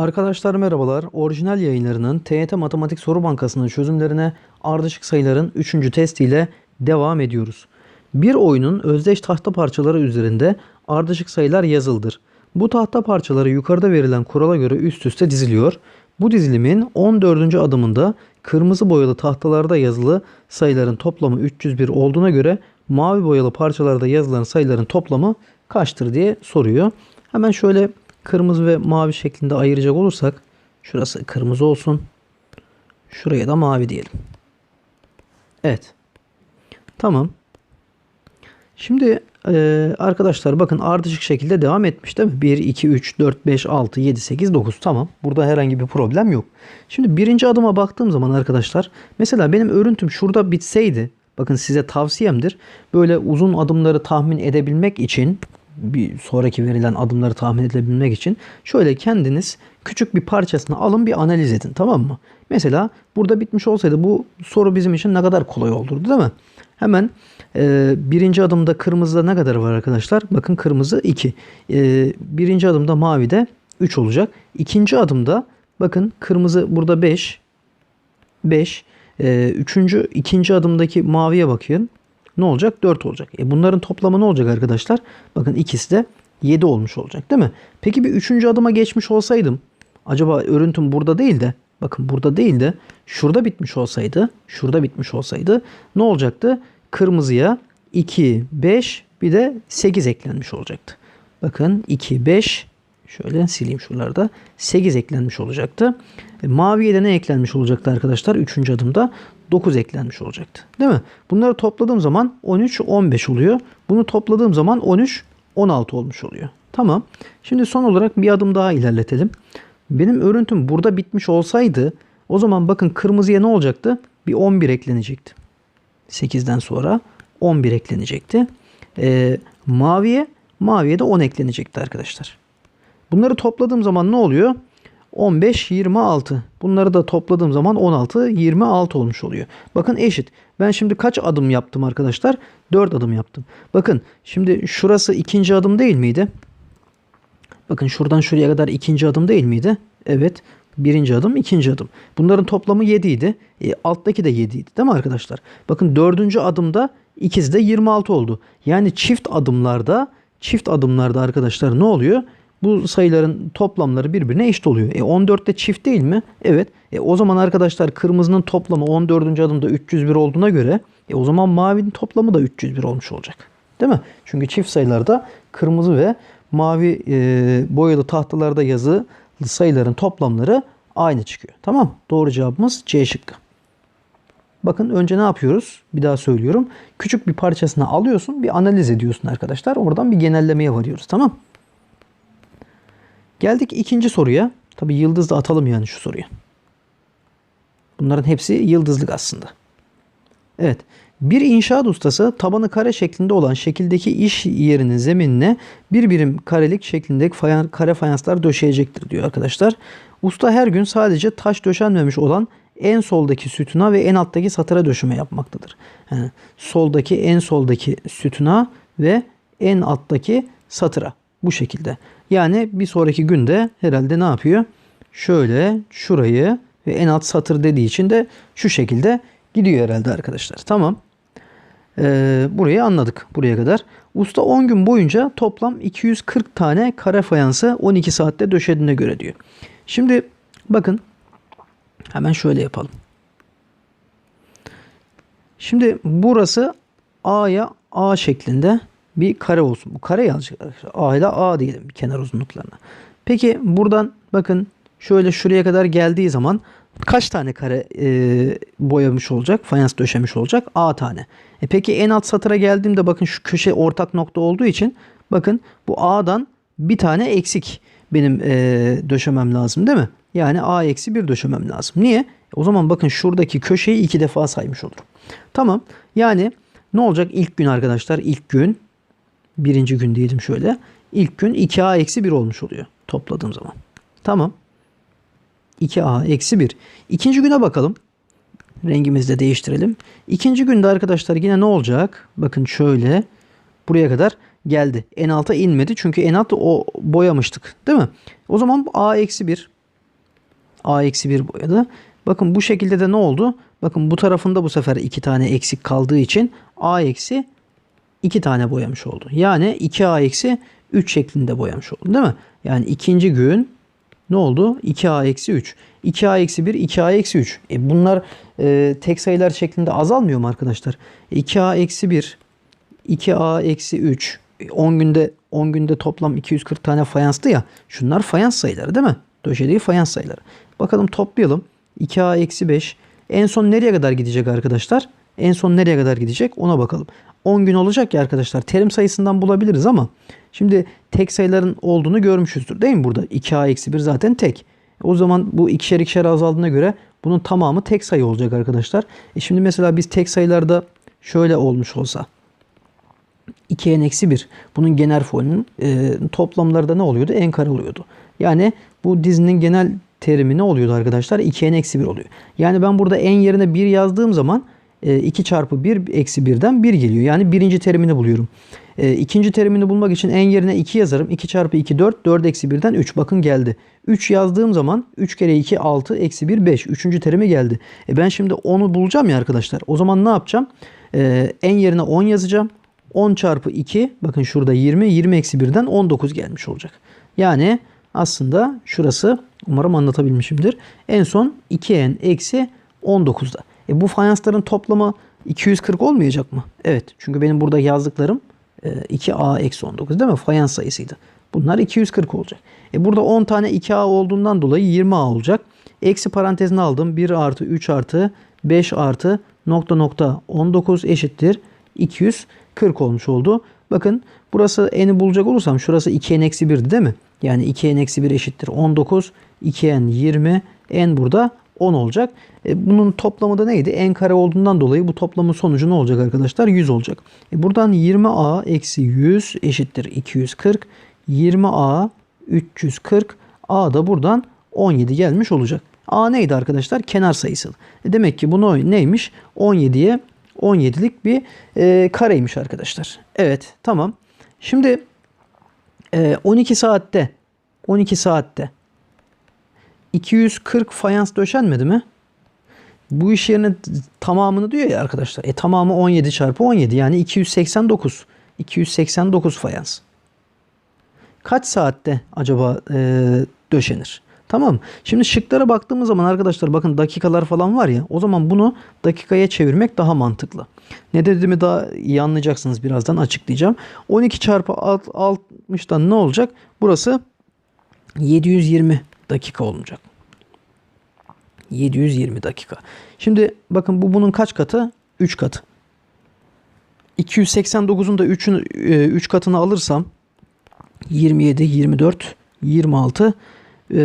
Arkadaşlar merhabalar. Orijinal yayınlarının TYT Matematik Soru Bankası'nın çözümlerine ardışık sayıların 3. testiyle devam ediyoruz. Bir oyunun özdeş tahta parçaları üzerinde ardışık sayılar yazıldır. Bu tahta parçaları yukarıda verilen kurala göre üst üste diziliyor. Bu dizilimin 14. adımında kırmızı boyalı tahtalarda yazılı sayıların toplamı 301 olduğuna göre mavi boyalı parçalarda yazılan sayıların toplamı kaçtır diye soruyor. Hemen şöyle kırmızı ve mavi şeklinde ayıracak olursak şurası kırmızı olsun. Şuraya da mavi diyelim. Evet. Tamam. Şimdi e, arkadaşlar bakın ardışık şekilde devam etmiş değil mi? 1, 2, 3, 4, 5, 6, 7, 8, 9. Tamam. Burada herhangi bir problem yok. Şimdi birinci adıma baktığım zaman arkadaşlar mesela benim örüntüm şurada bitseydi bakın size tavsiyemdir. Böyle uzun adımları tahmin edebilmek için bir sonraki verilen adımları tahmin edebilmek için şöyle kendiniz küçük bir parçasını alın bir analiz edin tamam mı? Mesela burada bitmiş olsaydı bu soru bizim için ne kadar kolay olurdu değil mi? Hemen e, birinci adımda kırmızıda ne kadar var arkadaşlar? Bakın kırmızı 2. E, birinci adımda mavi de 3 olacak. İkinci adımda bakın kırmızı burada 5. 5. E, üçüncü, ikinci adımdaki maviye bakın. Ne olacak? 4 olacak. E bunların toplamı ne olacak arkadaşlar? Bakın ikisi de 7 olmuş olacak değil mi? Peki bir üçüncü adıma geçmiş olsaydım acaba örüntüm burada değil de bakın burada değil de şurada bitmiş olsaydı şurada bitmiş olsaydı ne olacaktı? Kırmızıya 2, 5 bir de 8 eklenmiş olacaktı. Bakın 2, 5 şöyle sileyim şuralarda 8 eklenmiş olacaktı. E, maviye de ne eklenmiş olacaktı arkadaşlar? Üçüncü adımda 9 eklenmiş olacaktı. Değil mi? Bunları topladığım zaman 13, 15 oluyor. Bunu topladığım zaman 13, 16 olmuş oluyor. Tamam. Şimdi son olarak bir adım daha ilerletelim. Benim örüntüm burada bitmiş olsaydı o zaman bakın kırmızıya ne olacaktı? Bir 11 eklenecekti. 8'den sonra 11 eklenecekti. Ee, maviye maviye de 10 eklenecekti arkadaşlar. Bunları topladığım zaman ne oluyor? 15, 26. Bunları da topladığım zaman 16, 26 olmuş oluyor. Bakın eşit. Ben şimdi kaç adım yaptım arkadaşlar? 4 adım yaptım. Bakın şimdi şurası ikinci adım değil miydi? Bakın şuradan şuraya kadar ikinci adım değil miydi? Evet. Birinci adım, ikinci adım. Bunların toplamı 7 idi. E, alttaki de 7 idi değil mi arkadaşlar? Bakın dördüncü adımda ikisi de 26 oldu. Yani çift adımlarda çift adımlarda arkadaşlar ne oluyor? Bu sayıların toplamları birbirine eşit oluyor. E 14 de çift değil mi? Evet. E o zaman arkadaşlar kırmızının toplamı 14. adımda 301 olduğuna göre e o zaman mavinin toplamı da 301 olmuş olacak. Değil mi? Çünkü çift sayılarda kırmızı ve mavi e, boyalı tahtalarda yazı sayıların toplamları aynı çıkıyor. Tamam. Doğru cevabımız C şıkkı. Bakın önce ne yapıyoruz? Bir daha söylüyorum. Küçük bir parçasını alıyorsun, bir analiz ediyorsun arkadaşlar. Oradan bir genellemeye varıyoruz. Tamam. Geldik ikinci soruya. Tabi yıldız da atalım yani şu soruya. Bunların hepsi yıldızlık aslında. Evet. Bir inşaat ustası tabanı kare şeklinde olan şekildeki iş yerinin zeminine bir birim karelik şeklindeki fayan, kare fayanslar döşeyecektir diyor arkadaşlar. Usta her gün sadece taş döşenmemiş olan en soldaki sütuna ve en alttaki satıra döşeme yapmaktadır. Yani soldaki en soldaki sütuna ve en alttaki satıra bu şekilde. Yani bir sonraki günde herhalde ne yapıyor? Şöyle şurayı ve en alt satır dediği için de şu şekilde gidiyor herhalde arkadaşlar. Tamam. Ee, burayı anladık buraya kadar. Usta 10 gün boyunca toplam 240 tane kare fayansı 12 saatte döşediğine göre diyor. Şimdi bakın hemen şöyle yapalım. Şimdi burası A'ya A şeklinde bir kare olsun. Bu kare yazacak arkadaşlar. A ile A diyelim kenar uzunluklarına. Peki buradan bakın şöyle şuraya kadar geldiği zaman kaç tane kare e, boyamış olacak? Fayans döşemiş olacak? A tane. E peki en alt satıra geldiğimde bakın şu köşe ortak nokta olduğu için bakın bu A'dan bir tane eksik benim e, döşemem lazım değil mi? Yani A eksi bir döşemem lazım. Niye? O zaman bakın şuradaki köşeyi iki defa saymış olurum. Tamam. Yani ne olacak ilk gün arkadaşlar? İlk gün birinci gün diyelim şöyle. İlk gün 2a eksi 1 olmuş oluyor topladığım zaman. Tamam. 2a eksi 1. İkinci güne bakalım. Rengimizi de değiştirelim. İkinci günde arkadaşlar yine ne olacak? Bakın şöyle buraya kadar geldi. En alta inmedi çünkü en altta o boyamıştık değil mi? O zaman a eksi 1 A eksi 1 boyadı. Bakın bu şekilde de ne oldu? Bakın bu tarafında bu sefer iki tane eksik kaldığı için A eksi 2 tane boyamış oldu. Yani 2A eksi 3 şeklinde boyamış oldu değil mi? Yani ikinci gün ne oldu? 2A eksi 3. 2A eksi 1, 2A eksi 3. E bunlar e, tek sayılar şeklinde azalmıyor mu arkadaşlar? E 2A eksi 1, 2A eksi 3. E 10 günde 10 günde toplam 240 tane fayanstı ya. Şunlar fayans sayıları değil mi? Döşediği fayans sayıları. Bakalım toplayalım. 2A eksi 5. En son nereye kadar gidecek arkadaşlar? En son nereye kadar gidecek ona bakalım. 10 gün olacak ya arkadaşlar. Terim sayısından bulabiliriz ama şimdi tek sayıların olduğunu görmüşüzdür değil mi burada? 2A eksi 1 zaten tek. O zaman bu ikişer ikişer azaldığına göre bunun tamamı tek sayı olacak arkadaşlar. E şimdi mesela biz tek sayılarda şöyle olmuş olsa 2n eksi 1 bunun genel formülünün e, toplamları da ne oluyordu? n kare oluyordu. Yani bu dizinin genel terimi ne oluyordu arkadaşlar? 2n eksi 1 oluyor. Yani ben burada n yerine 1 yazdığım zaman 2 çarpı 1 eksi 1'den 1 geliyor. Yani birinci terimini buluyorum. E, ikinci terimini bulmak için n yerine 2 yazarım. 2 çarpı 2 4. 4 eksi 1'den 3. Bakın geldi. 3 yazdığım zaman 3 kere 2 6 eksi 1 5. Üçüncü terimi geldi. E, ben şimdi 10'u bulacağım ya arkadaşlar. O zaman ne yapacağım? E, n yerine 10 yazacağım. 10 çarpı 2 bakın şurada 20 20 eksi 1'den 19 gelmiş olacak. Yani aslında şurası umarım anlatabilmişimdir. En son 2n eksi 19'da. E bu fayansların toplamı 240 olmayacak mı? Evet. Çünkü benim burada yazdıklarım e, 2a eksi 19 değil mi? Fayans sayısıydı. Bunlar 240 olacak. E burada 10 tane 2a olduğundan dolayı 20a olacak. Eksi parantezine aldım. 1 artı 3 artı 5 artı nokta nokta 19 eşittir 240 olmuş oldu. Bakın burası n'i bulacak olursam şurası 2n eksi 1'di değil mi? Yani 2n eksi 1 eşittir 19. 2n 20. n burada 10 olacak. E, bunun toplamı da neydi? n kare olduğundan dolayı bu toplamın sonucu ne olacak arkadaşlar? 100 olacak. E, buradan 20a eksi 100 eşittir 240. 20a 340. a da buradan 17 gelmiş olacak. a neydi arkadaşlar? Kenar sayısı. E, demek ki bunu neymiş? 17'ye 17'lik bir e, kareymiş arkadaşlar. Evet tamam. Şimdi e, 12 saatte 12 saatte 240 fayans döşenmedi mi? Bu iş yerine tamamını diyor ya arkadaşlar. E tamamı 17 çarpı 17 yani 289. 289 fayans. Kaç saatte acaba e, döşenir? Tamam. Şimdi şıklara baktığımız zaman arkadaşlar bakın dakikalar falan var ya o zaman bunu dakikaya çevirmek daha mantıklı. Ne dediğimi daha iyi anlayacaksınız birazdan açıklayacağım. 12 çarpı 60'dan ne olacak? Burası 720 dakika olacak. 720 dakika. Şimdi bakın bu bunun kaç katı? 3 katı. 289'un da 3'ün 3 katını alırsam 27, 24, 26 e,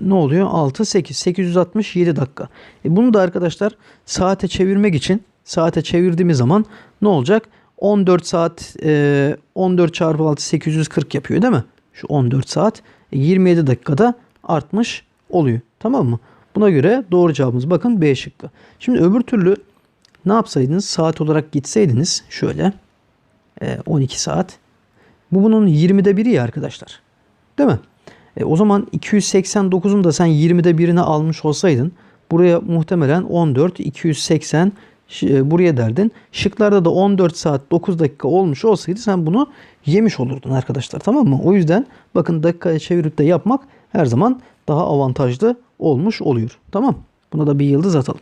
ne oluyor? 6, 8. 867 dakika. E bunu da arkadaşlar saate çevirmek için saate çevirdiğimiz zaman ne olacak? 14 saat e, 14 çarpı 6 840 yapıyor değil mi? Şu 14 saat e, 27 dakikada artmış oluyor. Tamam mı? Buna göre doğru cevabımız bakın B şıkkı. Şimdi öbür türlü ne yapsaydınız? Saat olarak gitseydiniz şöyle e, 12 saat. Bu bunun 20'de biri ya arkadaşlar. Değil mi? E, o zaman 289'un da sen 20'de birini almış olsaydın buraya muhtemelen 14, 280 e, buraya derdin. Şıklarda da 14 saat 9 dakika olmuş olsaydı sen bunu yemiş olurdun arkadaşlar tamam mı? O yüzden bakın dakikaya çevirip de yapmak her zaman daha avantajlı olmuş oluyor. Tamam. Buna da bir yıldız atalım.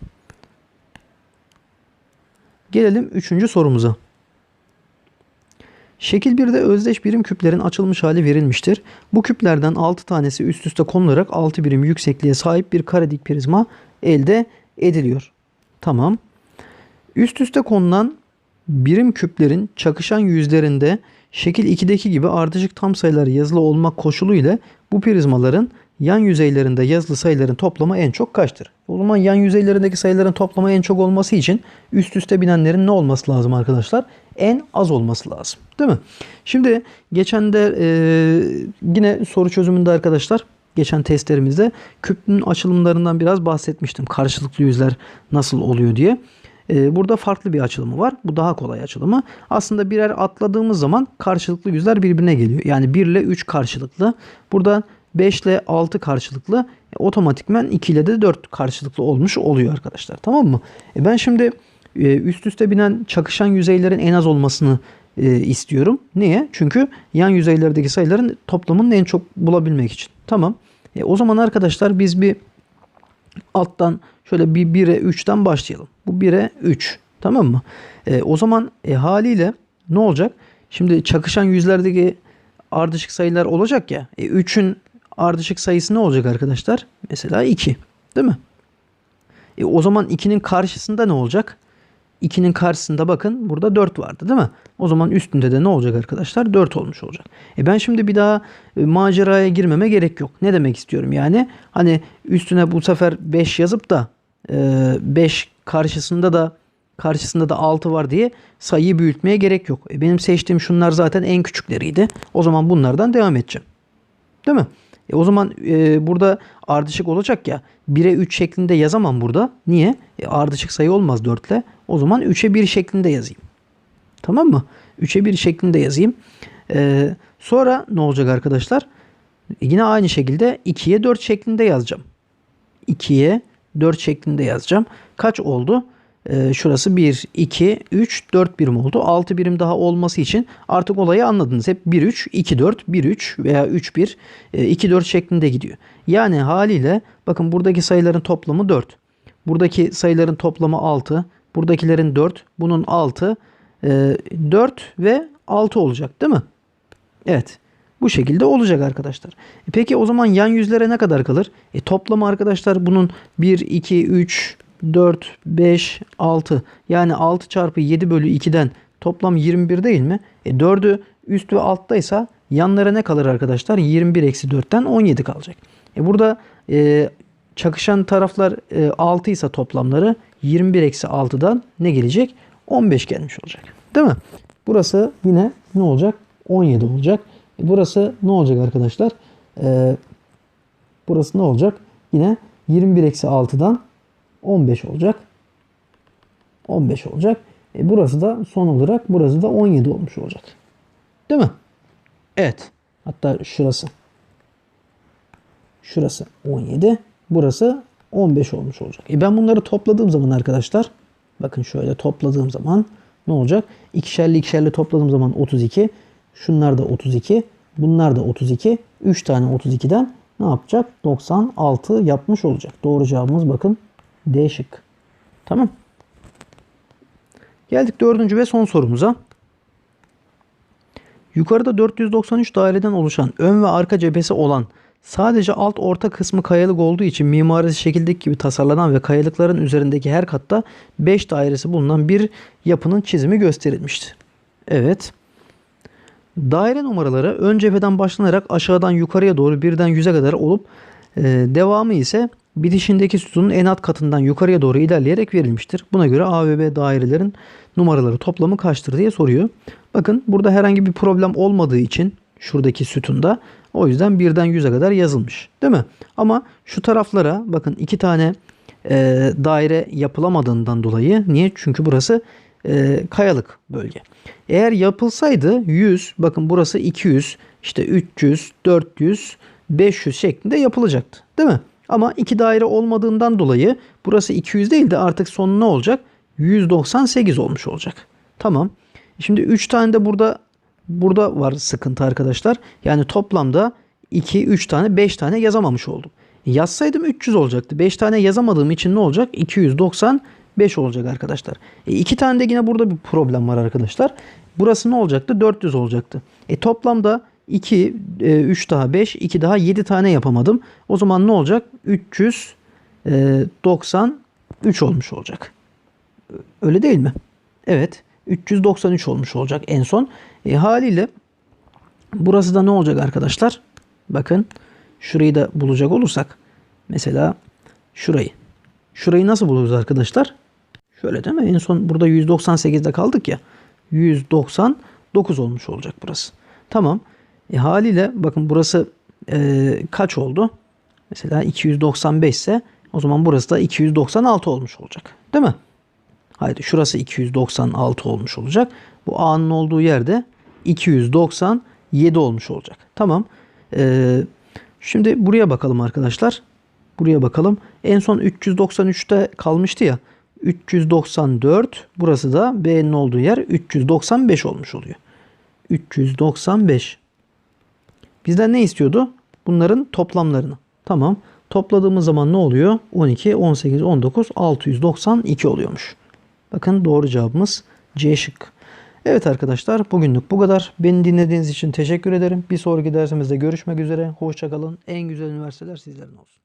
Gelelim 3. sorumuza. Şekil 1'de özdeş birim küplerin açılmış hali verilmiştir. Bu küplerden 6 tanesi üst üste konularak 6 birim yüksekliğe sahip bir karedik prizma elde ediliyor. Tamam. Üst üste konulan birim küplerin çakışan yüzlerinde şekil 2'deki gibi ardışık tam sayılar yazılı olmak koşulu ile bu prizmaların yan yüzeylerinde yazılı sayıların toplamı en çok kaçtır? O zaman yan yüzeylerindeki sayıların toplamı en çok olması için üst üste binenlerin ne olması lazım arkadaşlar? En az olması lazım. Değil mi? Şimdi geçen de e, yine soru çözümünde arkadaşlar geçen testlerimizde küpün açılımlarından biraz bahsetmiştim. Karşılıklı yüzler nasıl oluyor diye. E, burada farklı bir açılımı var. Bu daha kolay açılımı. Aslında birer atladığımız zaman karşılıklı yüzler birbirine geliyor. Yani 1 ile 3 karşılıklı. Burada 5 ile 6 karşılıklı. E, otomatikmen 2 ile de 4 karşılıklı olmuş oluyor arkadaşlar. Tamam mı? E, ben şimdi e, üst üste binen çakışan yüzeylerin en az olmasını e, istiyorum. Niye? Çünkü yan yüzeylerdeki sayıların toplamının en çok bulabilmek için. Tamam. E, o zaman arkadaşlar biz bir alttan şöyle bir 1'e 3'ten başlayalım. Bu 1'e 3. Tamam mı? E, o zaman e, haliyle ne olacak? Şimdi çakışan yüzlerdeki ardışık sayılar olacak ya. E, 3'ün ardışık sayısı ne olacak arkadaşlar? Mesela 2. Değil mi? E, o zaman 2'nin karşısında ne olacak? 2'nin karşısında bakın burada 4 vardı değil mi? O zaman üstünde de ne olacak arkadaşlar? 4 olmuş olacak. E ben şimdi bir daha e, maceraya girmeme gerek yok. Ne demek istiyorum yani? Hani üstüne bu sefer 5 yazıp da 5 karşısında da karşısında da 6 var diye sayıyı büyütmeye gerek yok. E benim seçtiğim şunlar zaten en küçükleriydi. O zaman bunlardan devam edeceğim. Değil mi? E o zaman e, burada ardışık olacak ya. 1'e 3 şeklinde yazamam burada. Niye? E, ardışık sayı olmaz 4 ile. O zaman 3'e 1 şeklinde yazayım. Tamam mı? 3'e 1 şeklinde yazayım. E, sonra ne olacak arkadaşlar? E, yine aynı şekilde 2'ye 4 şeklinde yazacağım. 2'ye 4 şeklinde yazacağım. Kaç oldu? Ee, şurası 1, 2, 3, 4 birim oldu. 6 birim daha olması için artık olayı anladınız. Hep 1, 3, 2, 4, 1, 3 veya 3, 1, 2, 4 şeklinde gidiyor. Yani haliyle bakın buradaki sayıların toplamı 4. Buradaki sayıların toplamı 6. Buradakilerin 4. Bunun 6. 4 ve 6 olacak değil mi? Evet. Bu şekilde olacak arkadaşlar. E peki o zaman yan yüzlere ne kadar kalır? E toplamı arkadaşlar bunun 1, 2, 3, 4, 5, 6. Yani 6 çarpı 7 bölü 2'den toplam 21 değil mi? E 4'ü üst ve alttaysa yanlara ne kalır arkadaşlar? 21 eksi 4'ten 17 kalacak. E burada e, çakışan taraflar e, 6 ise toplamları 21 eksi 6'dan ne gelecek? 15 gelmiş olacak. Değil mi? Burası yine ne olacak? 17 olacak. Burası ne olacak arkadaşlar? E, burası ne olacak? Yine 21 eksi 6'dan 15 olacak. 15 olacak. E burası da son olarak burası da 17 olmuş olacak. Değil mi? Evet. Hatta şurası. Şurası 17. Burası 15 olmuş olacak. E ben bunları topladığım zaman arkadaşlar bakın şöyle topladığım zaman ne olacak? İkişerli ikişerli topladığım zaman 32. Şunlar da 32. Bunlar da 32. 3 tane 32'den ne yapacak? 96 yapmış olacak. Doğru cevabımız bakın D şık. Tamam. Geldik dördüncü ve son sorumuza. Yukarıda 493 daireden oluşan ön ve arka cephesi olan sadece alt orta kısmı kayalık olduğu için mimarisi şekildeki gibi tasarlanan ve kayalıkların üzerindeki her katta 5 dairesi bulunan bir yapının çizimi gösterilmiştir. Evet. Daire numaraları ön cepheden başlanarak aşağıdan yukarıya doğru birden 100'e kadar olup e, devamı ise bitişindeki sütunun en alt katından yukarıya doğru ilerleyerek verilmiştir. Buna göre A ve B dairelerin numaraları toplamı kaçtır diye soruyor. Bakın burada herhangi bir problem olmadığı için şuradaki sütunda o yüzden birden 100'e kadar yazılmış. Değil mi? Ama şu taraflara bakın iki tane e, daire yapılamadığından dolayı niye? Çünkü burası e, kayalık bölge. Eğer yapılsaydı 100 bakın burası 200 işte 300 400 500 şeklinde yapılacaktı. Değil mi? Ama iki daire olmadığından dolayı burası 200 değil de artık sonu ne olacak? 198 olmuş olacak. Tamam. Şimdi 3 tane de burada burada var sıkıntı arkadaşlar. Yani toplamda 2, 3 tane, 5 tane yazamamış oldum. Yazsaydım 300 olacaktı. 5 tane yazamadığım için ne olacak? 295 olacak arkadaşlar. E, 2 tane de yine burada bir problem var arkadaşlar. Burası ne olacaktı? 400 olacaktı. E toplamda 2, 3 e, daha 5, 2 daha 7 tane yapamadım. O zaman ne olacak? 393 olmuş olacak. Öyle değil mi? Evet. 393 olmuş olacak en son. E, haliyle burası da ne olacak arkadaşlar? Bakın şurayı da bulacak olursak mesela şurayı. Şurayı nasıl buluruz arkadaşlar? Şöyle değil mi? En son burada 198'de kaldık ya. 199 olmuş olacak burası. Tamam. E, haliyle bakın burası e, kaç oldu? Mesela 295 ise o zaman burası da 296 olmuş olacak. Değil mi? Haydi şurası 296 olmuş olacak. Bu A'nın olduğu yerde 297 olmuş olacak. Tamam. Ee, Şimdi buraya bakalım arkadaşlar. Buraya bakalım. En son 393'te kalmıştı ya. 394. Burası da B'nin olduğu yer 395 olmuş oluyor. 395. Bizden ne istiyordu? Bunların toplamlarını. Tamam. Topladığımız zaman ne oluyor? 12, 18, 19, 692 oluyormuş. Bakın doğru cevabımız C şık. Evet arkadaşlar bugünlük bu kadar. Beni dinlediğiniz için teşekkür ederim. Bir sonraki dersimizde görüşmek üzere. Hoşçakalın. En güzel üniversiteler sizlerin olsun.